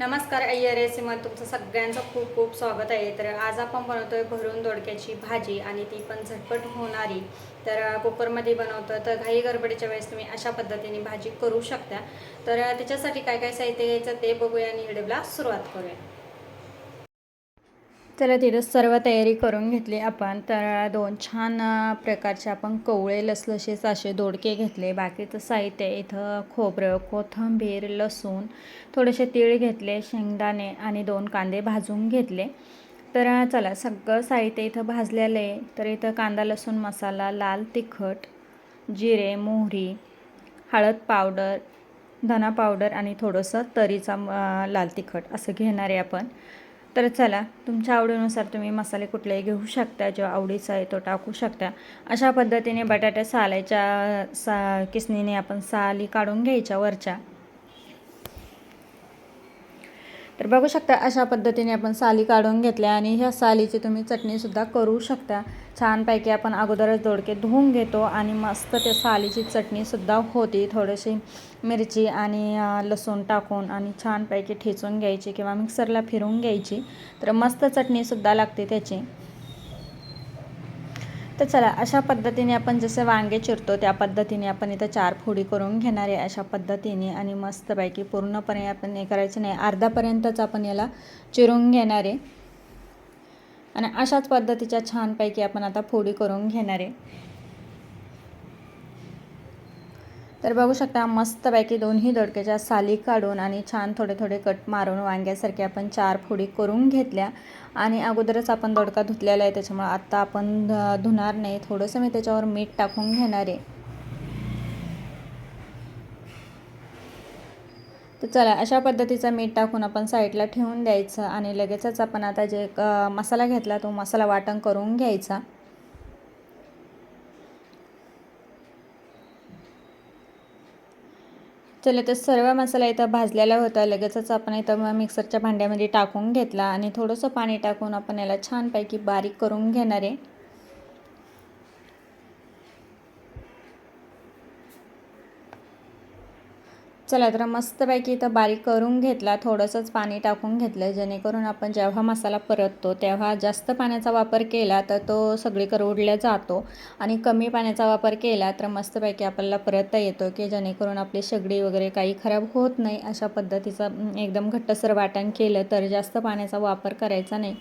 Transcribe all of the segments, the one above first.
नमस्कार अय्यर रेसिमध्ये तुमचं सगळ्यांचं खूप खूप स्वागत आहे. तर आज आपण बनवतोय भरून दोडक्याची भाजी आणि ती पण झटपट होणारी. तर कुकरमध्ये बनवतो तर घाई गडबडीच्या वेळेस तुम्ही अशा पद्धतीने भाजी करू शकता. तर त्याच्यासाठी काय काय साहित्य घ्यायचं ते बघूया आणि व्हिडिओला सुरुवात करूया. चला तिथं सर्व तयारी करून घेतली आपण. तर दोन छान प्रकारचे आपण कवळे लसलसेच असे दोडके घेतले. बाकीचं साहित्य इथं खोबरं कोथिंबीर लसूण थोडेसे तीळ घेतले शेंगदाणे आणि दोन कांदे भाजून घेतले. तर चला सगळं साहित्य इथं भाजलेलं आहे. तर इथं कांदा लसूण मसाला लाल तिखट जिरे मोहरी हळद पावडर धना पावडर आणि थोडंसं तरीचा लाल तिखट असं घेणार आहे आपण. तर चला तुमच्या आवडीनुसार तुम्ही मसाले कुठलेही घेऊ शकता जो आवडीचा आहे तो टाकू शकता. अशा पद्धतीने बटाट्या सालायच्या सा किसनीने आपण साली काढून घ्यायच्या वरच्या. तर बघू शकता अशा पद्धतीने आपण साली काढून घेतल्या आणि ह्या सालीची तुम्ही चटणीसुद्धा करू शकता. छानपैकी आपण अगोदरच दोडके धुवून घेतो आणि मस्त त्या सालीची चटणीसुद्धा होती. थोडीशी मिरची आणि लसूण टाकून आणि छानपैकी ठेचून घ्यायची किंवा मिक्सरला फिरवून घ्यायची. तर मस्त चटणीसुद्धा लागते त्याची. तर चला अशा पद्धतीने आपण जसे वांगे चिरतो त्या पद्धतीने आपण इथं चार फोडी करून घेणार आहे अशा पद्धतीने आणि मस्तपैकी पूर्णपणे आपण हे करायचं नाही. अर्धापर्यंतच आपण याला चिरून घेणार आहे. आणि अशाच पद्धतीच्या छानपैकी आपण आता फोडी करून घेणार आहे. तर बघू शकता मस्तपैकी दोन्ही दोडक्याच्या साली काढून आणि छान थोडे थोडे कट मारून वांग्यासारखे आपण चार फोडी करून घेतल्या. आणि अगोदरच आपण दोडका धुतलेला आहे त्याच्यामुळे आत्ता आपण ध- धुणार नाही. थोडंसं मी त्याच्यावर मीठ टाकून घेणार आहे. तर चला अशा पद्धतीचं मीठ टाकून आपण साईडला ठेवून द्यायचं आणि लगेचच आपण आता जे मसाला घेतला तो मसाला वाटण करून घ्यायचा. चला तर सर्व मसाला इथं भाजलेला होता. लगेचच आपण इथं मग मिक्सरच्या भांड्यामध्ये टाकून घेतला आणि थोडंसं पाणी टाकून आपण याला छानपैकी बारीक करून घेणार आहे. चला तर मस्तपैकी इथं बारीक करून घेतला थोडंसंच पाणी टाकून घेतलं जेणेकरून आपण जेव्हा मसाला परततो तेव्हा जास्त पाण्याचा वापर केला तर तो सगळी करवडल्या जातो. आणि कमी पाण्याचा वापर केला तर मस्तपैकी आपल्याला परतता येतो की जेणेकरून आपली शेगडी वगैरे काही खराब होत नाही अशा पद्धतीचं एकदम घट्टसर वाटण केलं तर जास्त पाण्याचा वापर करायचा नाही.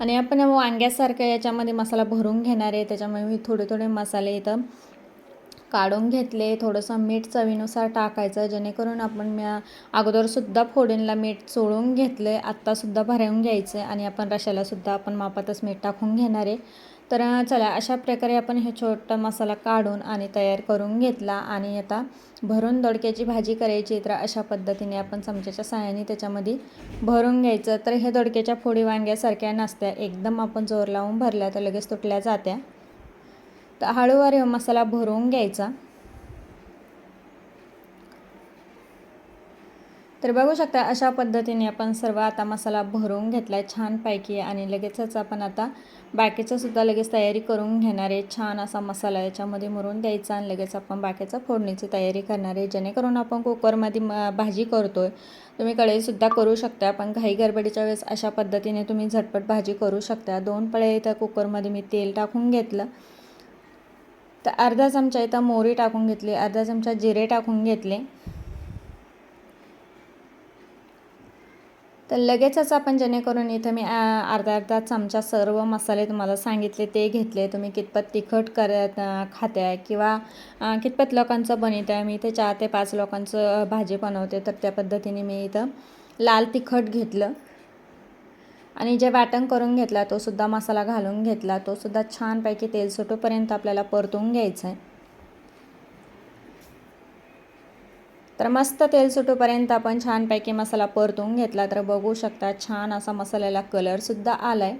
आणि आपण वांग्यासारखं याच्यामध्ये मसाला भरून घेणार आहे त्याच्यामुळे मी थोडे थोडे मसाले इथं काढून घेतले थोडंसं मीठ चवीनुसार टाकायचं जेणेकरून आपण म्या अगोदरसुद्धा फोडणीला मीठ चोळून घेतलं आहे आत्तासुद्धा भरवून घ्यायचं आहे आणि आपण रशालासुद्धा आपण मापातच मीठ टाकून घेणार आहे. तर चला अशा प्रकारे आपण हे छोटा मसाला काढून आणि तयार करून घेतला आणि आता भरून दोडक्याची भाजी करायची तर अशा पद्धतीने आपण चमच्याच्या साहाय्याने त्याच्यामध्ये भरून घ्यायचं. तर हे दोडक्याच्या फोडी वांग्यासारख्या नसत्या एकदम आपण जोर लावून भरल्या तर लगेच तुटल्या जात्या. तर हळूवार मसाला भरून घ्यायचा. तर बघू शकता अशा पद्धतीने आपण सर्व आता मसाला भरून घेतला आहे छानपैकी आणि लगेचच आपण आता बाकीचं सुद्धा लगेच तयारी करून घेणार आहे. छान असा मसाला याच्यामध्ये मुरून द्यायचा आणि लगेच आपण बाकीचं फोडणीची तयारी करणार आहे. जेणेकरून आपण कुकरमध्ये म भाजी करतो आहे तुम्ही कढईसुद्धा करू शकता पण घाई गडबडीच्या वेळेस अशा पद्धतीने तुम्ही झटपट भाजी करू शकता. दोन पळे इथं कुकरमध्ये मी तेल टाकून घेतलं. तर अर्धा चमचा इथं मोहरी टाकून घेतली अर्धा चमचा जिरे टाकून घेतले. तर लगेचच आपण जेणेकरून इथं मी अर्धा अर्धा चमचा सर्व मसाले तुम्हाला सांगितले ते घेतले. तुम्ही कितपत तिखट करत खाते आहे किंवा कितपत लोकांचं बनवते आहे मी इथे चार ते पाच लोकांचं भाजी बनवते. तर त्या पद्धतीने मी इथं लाल तिखट घेतलं. आणि जे वाटण करून घेतला तो सुद्धा मसाला घालून घेतला. तो सुद्धा छानपैकी तेल सुटोपर्यंत आपल्याला परतून घ्यायचं आहे तर मस्त तेल सुटोपर्यंत आपण छानपैकी मसाला परतून घेतला. तर बघू शकता छान असा मसाल्याला कलरसुद्धा आला आहे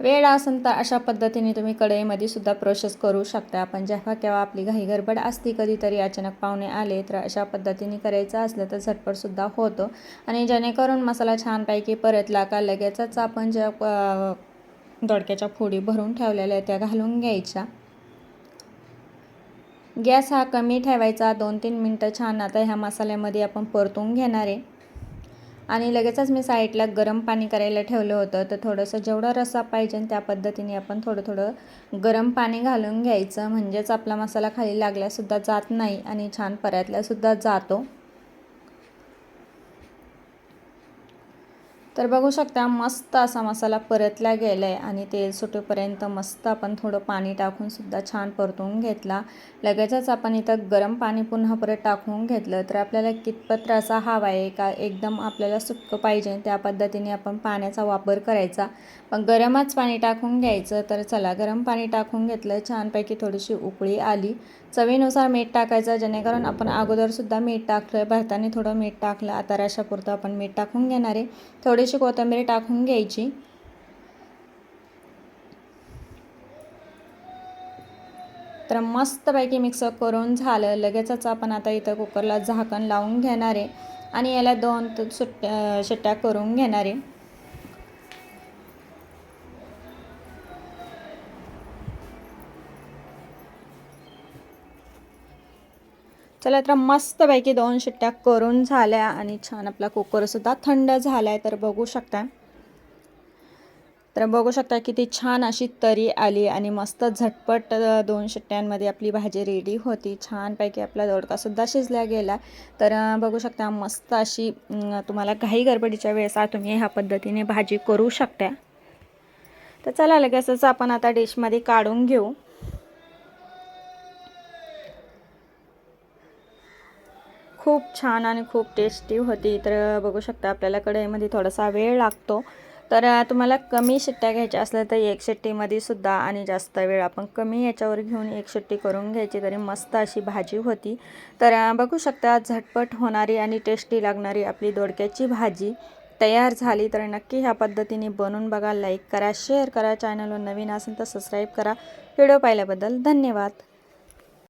वेळ असेल तर अशा पद्धतीने तुम्ही कढईमध्ये सुद्धा प्रोसेस करू शकता. आपण जेव्हा केव्हा आपली घाई गडबड असती कधीतरी अचानक पाहुणे आले तर अशा पद्धतीने करायचं असलं तर झटपटसुद्धा होतं. आणि जेणेकरून मसाला छानपैकी परतला का लगेचच आपण ज्या दोडक्याच्या फोडी भरून ठेवलेल्या त्या घालून घ्यायच्या. गॅस हा कमी ठेवायचा दोन तीन मिनटं छान आता ह्या मसाल्यामध्ये आपण परतून घेणार आहे. आणि लगेचच मी साईडला गरम पाणी करायला ठेवलं होतं. तर थोडंसं जेवढा रस्सा पाहिजे त्या पद्धतीने आपण थोडं थोडं गरम पाणी घालून घ्यायचं. म्हणजेच आपला मसाला खाली लागल्यासुद्धा जात नाही आणि छान परतल्यासुद्धा जातो. तर बघू शकता मस्त असा मसाला परतला गेला आहे आणि तेल सुटेपर्यंत मस्त आपण थोडं पाणी टाकून सुद्धा छान परतून घेतला. लगेचच आपण इथं गरम पाणी पुन्हा परत टाकून घेतलं तर आपल्याला कितपत रसा हवा आहे का एकदम आपल्याला सुक्कं पाहिजे त्या पद्धतीने आपण पाण्याचा वापर करायचा. पण गरमच पाणी टाकून घ्यायचं तर चला गरम पाणी टाकून घेतलं छानपैकी थोडीशी उकळी आली. चवीनुसार मीठ टाकायचं जेणेकरून आपण अगोदरसुद्धा मीठ टाकलं भरताने थोडं मीठ टाकलं. आता रशापुरतं आपण मीठ टाकून घेणार आहे. थोडीशी कोथिंबीर टाकून घ्यायची. तर मस्तपैकी मिक्स करून झालं. लगेचच आपण आता इथं कुकरला झाकण लावून घेणार आहे. आणि याला दोन सुट्ट्या शिट्ट्या करून घेणार आहे. चला तर मस्तपैकी दोन शिट्ट्या करून झाल्या आणि छान आपला कुकरसुद्धा थंड झाला आहे तर बघू शकता तर बघू शकता किती छान अशी तरी आली आणि मस्त झटपट दोन शिट्ट्यांमध्ये आपली भाजी रेडी होती. छानपैकी आपला दोडकासुद्धा शिजला गेला. तर बघू शकता मस्त अशी तुम्हाला घाई गडबडीच्या वेळेस तुम्ही ह्या पद्धतीने भाजी करू शकता तर चला लगेचच आपण आता डिशमध्ये काढून घेऊ. खूप छान आणि खूप टेस्टी होती. तर बघू शकता आपल्याला कढईमध्ये थोडासा वेळ लागतो. तर तुम्हाला कमी शिट्ट्या घ्यायच्या असल्या तर एक शिट्टीमध्ये सुद्धा आणि जास्त वेळ आपण कमी याच्यावर घेऊन एक शिट्टी करून घ्यायची. तरी मस्त अशी भाजी होती. तर बघू शकता झटपट होणारी आणि टेस्टी लागणारी आपली दोडक्याची भाजी तयार झाली. तर नक्की ह्या पद्धतीने बनवून बघा लाईक करा शेअर करा. चॅनलवर नवीन असेल तर सबस्क्राईब करा. व्हिडिओ पाहिल्याबद्दल धन्यवाद.